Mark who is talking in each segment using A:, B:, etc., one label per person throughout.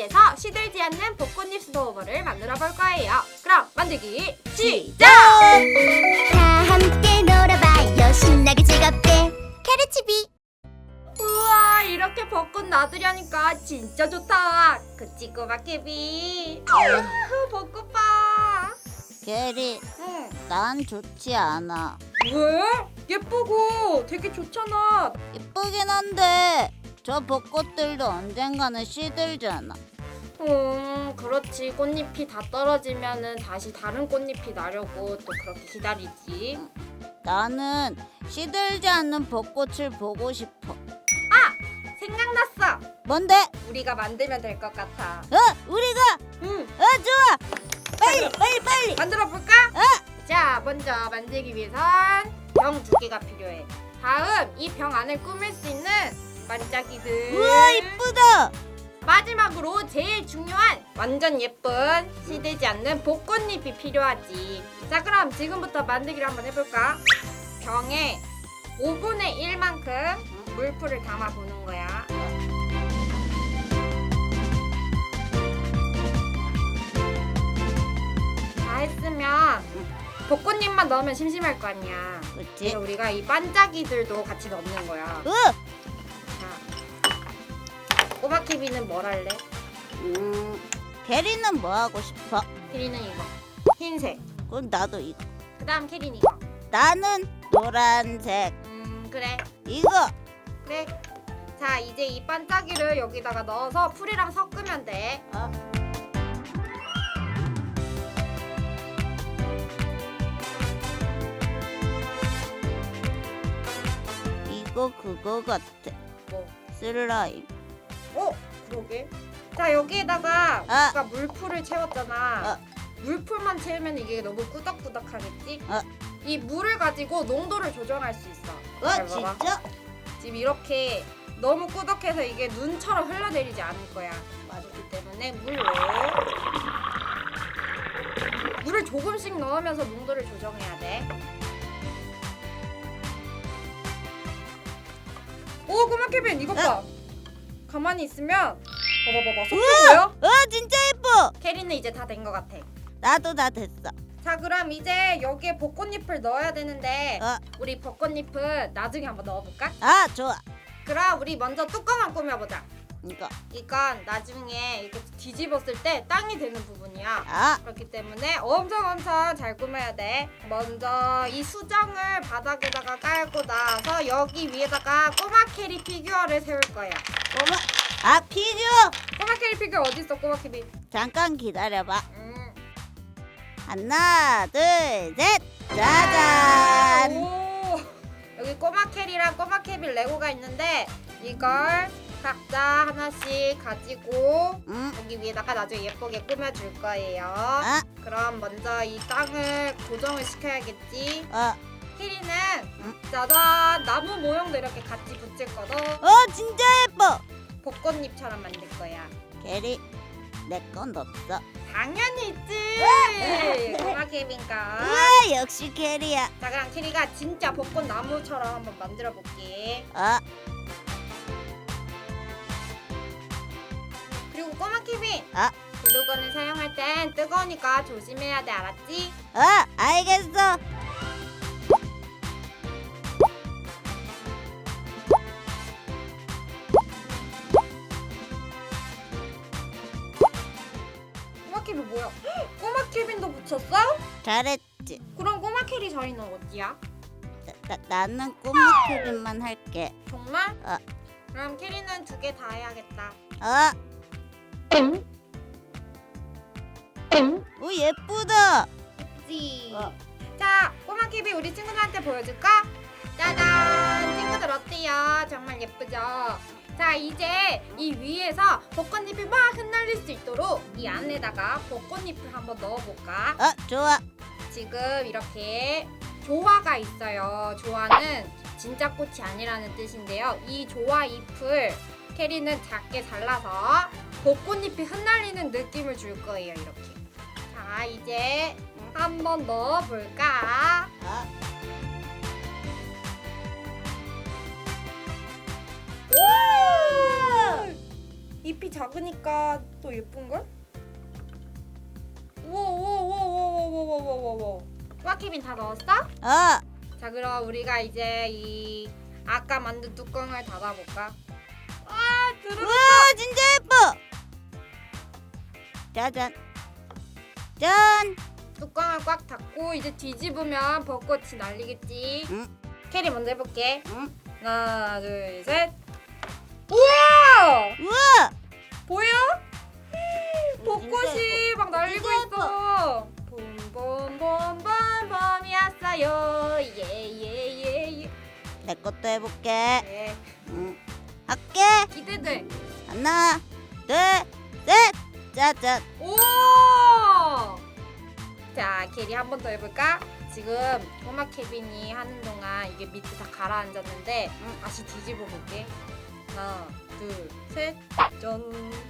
A: 가지에서 시들지 않는 벚꽃잎 스노우볼을 만들어 볼 거예요. 그럼 만들기 시작!
B: 다 함께 놀아봐요 신나게 즐겁게 캐르치비
A: 우와 이렇게 벚꽃 놔두려니까 진짜 좋다. 그치 꼬마? 아휴 벚꽃 봐.
C: 게리,
A: 응.
C: 난 좋지 않아.
A: 왜? 예쁘고 되게 좋잖아.
C: 예쁘긴 한데 저 벚꽃들도 언젠가는 시들잖아.
A: 음 그렇지 꽃잎이 다 떨어지면은 다시 다른 꽃잎이 나려고 또 그렇게 기다리지.
C: 나는 시들지 않는 벚꽃을 보고 싶어.
A: 생각났어.
C: 뭔데?
A: 우리가 만들면 될 것 같아.
C: 어, 우리가
A: 응.
C: 어 좋아. 빨리, 빨리, 빨리.
A: 만들어 볼까? 자, 먼저 만들기 위해선 병 두 개가 필요해. 다음 이 병 안을 꾸밀 수 있는 반짝이들.
C: 우와 이쁘다.
A: 마지막으로 제일 중요한 완전 예쁜 시들지 않는 벚꽃잎이 필요하지. 자, 그럼 지금부터 만들기를 한번 해볼까? 병에 5분의 1만큼 물풀을 담아 보는 거야. 다 했으면 벚꽃잎만 넣으면 심심할 거 아니야.
C: 그렇지?
A: 그래서 우리가 이 반짝이들도 같이 넣는 거야.
C: 으,
A: 자, 꼬마 케비는 뭘 할래?
C: 음, 게리는 뭐 하고 싶어?
A: 캐리는 이거 흰색.
C: 그럼 나도 이거.
A: 그 다음 캐리는 이거.
C: 나는 노란색.
A: 음 그래
C: 이거.
A: 그래. 자 이제 이 반짝이를 여기다가 넣어서 풀이랑 섞으면 돼.
C: 어. 이거 그거 같아.
A: 뭐?
C: 슬라임.
A: 어 그러게. 자 여기에다가
C: 아.
A: 아까 물풀을 채웠잖아.
C: 어.
A: 물풀만 채우면 이게 너무 꾸덕꾸덕하겠지?
C: 어.
A: 이 물을 가지고 농도를 조정할 수 있어. 와잘 봐봐.
C: 어, 진짜?
A: 지금 이렇게 너무 꾸덕해서 이게 눈처럼 흘러내리지 않을 거야. 그렇기 때문에 물로 물을 조금씩 넣으면서 농도를 조정해야 돼. 오 꼬마 케빈 이것 봐. 가만히 있으면 봐봐 봐봐 속도 보여?
C: 어 진짜 예뻐.
A: 캐리는 이제 다 된 것 같아.
C: 나도 다 됐어.
A: 자 그럼 이제 여기에 벚꽃잎을 넣어야 되는데
C: 어.
A: 우리 벚꽃잎은 나중에 한번 넣어볼까?
C: 아 좋아.
A: 그럼 우리 먼저 뚜껑을 꾸며보자.
C: 이거.
A: 이건 나중에 이렇게 뒤집었을 때 땅이 되는 부분이야.
C: 아
A: 그렇기 때문에 엄청 엄청 잘 꾸며야 돼. 먼저 이 수정을 바닥에다가 깔고 나서 여기 위에다가 꼬마 캐리 피규어를 세울 거야.
C: 꼬마. 아 피규어.
A: 꼬마 캐리 피규어 어디 있어, 꼬마 캐리?
C: 잠깐 기다려봐.
A: 음.
C: 하나 둘 셋. 짜잔.
A: 오. 여기 꼬마 캐리랑 꼬마 캐비 레고가 있는데 이걸 각자 하나씩 가지고
C: 음.
A: 여기 위에다가 나중에 예쁘게 꾸며줄 거예요.
C: 아.
A: 그럼 먼저 이 땅을 고정을 시켜야겠지.
C: 어.
A: 키리는
C: 음.
A: 짜잔 나무 모형도 이렇게 같이 붙일 거도
C: 어 진짜 예뻐.
A: 벚꽃잎처럼 만들 거야.
C: 게리 내 건 없어.
A: 당연히 있지. 꼬마 케빈가.
C: 우와 역시 게리야.
A: 자 그럼 키리가 진짜 벚꽃 나무처럼 한번 만들어 볼게.
C: 어.
A: 케빈.
C: 아.
A: 글루건을 사용할 땐 뜨거우니까 조심해야 돼 알았지?
C: 어 알겠어.
A: 꼬마 케빈 뭐야? 헉, 꼬마 케빈도 붙였어?
C: 잘했지.
A: 그럼 꼬마 캐리 자리는 어디야?
C: 나, 나, 나는 꼬마 캐빈만 할게.
A: 정말?
C: 어.
A: 그럼 캐리는 두 개 다 해야겠다.
C: 어. 오 예쁘다.
A: 그치?
C: 어.
A: 자, 꼬마 캐비 우리 친구들한테 보여줄까? 짜잔! 친구들 어때요? 정말 예쁘죠? 자, 이제 이 위에서 벚꽃잎이 막 흩날릴 수 있도록 이 안에다가 벚꽃잎을 한번 넣어볼까?
C: 어 좋아.
A: 지금 이렇게 조화가 있어요. 조화는 진짜 꽃이 아니라는 뜻인데요. 이 조화 잎을 캐리는 작게 잘라서 벚꽃잎이 흩날리는 느낌을 줄 거예요. 이렇게. 자, 이제 한 번 넣어볼까?
C: 어.
A: 잎이 작으니까 또 예쁜걸? 우와우와우와우와우와우와우와 꼬마케빈 다 넣었어?
C: 어
A: 자 그럼 우리가 이제 이 아까 만든 뚜껑을 닫아볼까? 아 들어
C: 우와 진짜 예뻐 짜잔 짠
A: 뚜껑을 꽉 닫고 이제 뒤집으면 벚꽃이 날리겠지
C: 응.
A: 캐리 먼저 해볼게
C: 응.
A: 하나 둘 셋 우와
C: 우와
A: 보여? 벚꽃이 막 날리고 있어 봄봄봄봄봄이었어요 예예예 예
C: 내 것도 해볼게
A: 네,
C: 응. 할게
A: 기대돼
C: 하나 둘셋 짜잔
A: 오! 자, 캐리 한 번 더 해볼까? 지금 꼬마 케빈이 하는 동안 이게 밑에 다 가라앉았는데
C: 응.
A: 다시 뒤집어 볼게. 하나, 둘, 셋, 짠.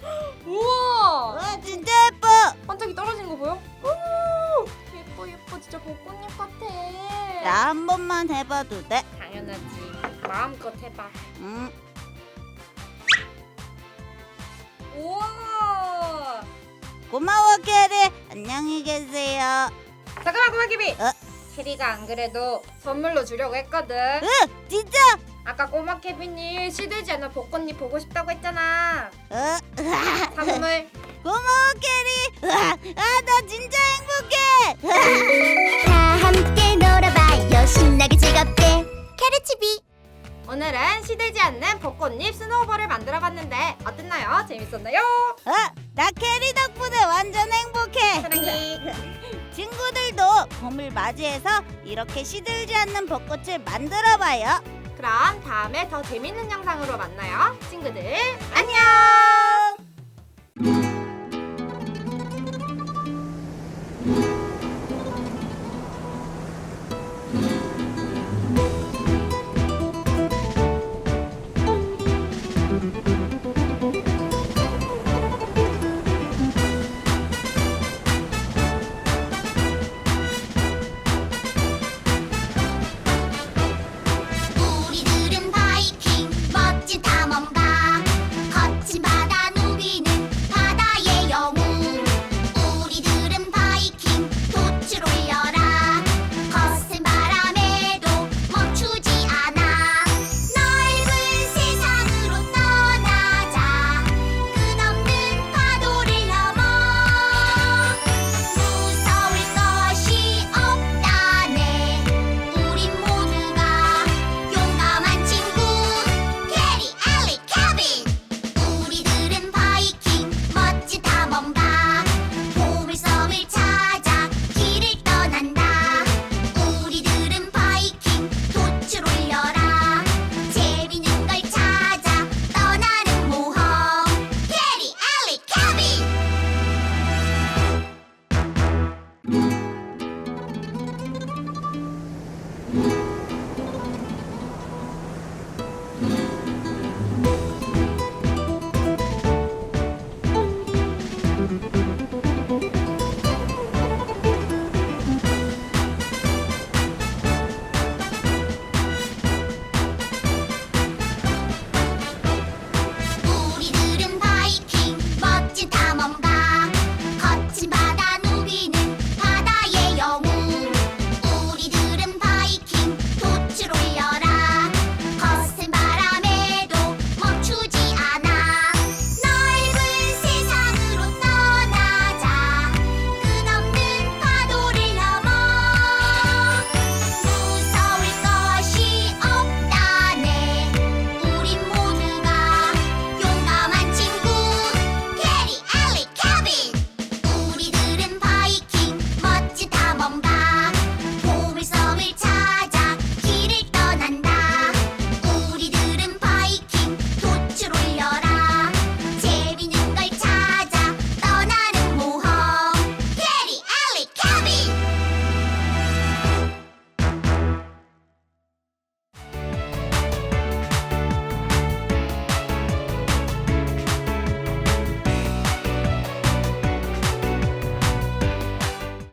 A: 우와!
C: 우와 진짜 예뻐
A: 반짝이 떨어지는 거 보여? 오! 예뻐 예뻐 진짜 벚꽃잎 같아.
C: 나 한 번만 해봐도 돼?
A: 당연하지. 마음껏 해봐.
C: 응.
A: 우와!
C: 고마워 캐리 안녕히 계세요
A: 잠깐만 꼬마 케빈.
C: 어?
A: 캐리가 안 그래도 선물로 주려고 했거든.
C: 으 진짜
A: 아까 꼬마 케빈이 시들지 않는 벚꽃잎 보고 싶다고 했잖아.
C: 어 으아,
A: 선물.
C: 고마워 캐리 아나 진짜 행복해
B: 다 함께 놀아봐요 신나게 즐겁게 캐르치비
A: 오늘은 시들지 않는 벚꽃잎 스노우볼을 만들어봤는데 어땠나요? 재밌었나요?
C: 어, 나 캐리 덕분에 완전 행복해
A: 사랑해.
C: 친구들도 봄을 맞이해서 이렇게 시들지 않는 벚꽃을 만들어봐요
A: 그럼 다음에 더 재밌는 영상으로 만나요. 친구들 안녕.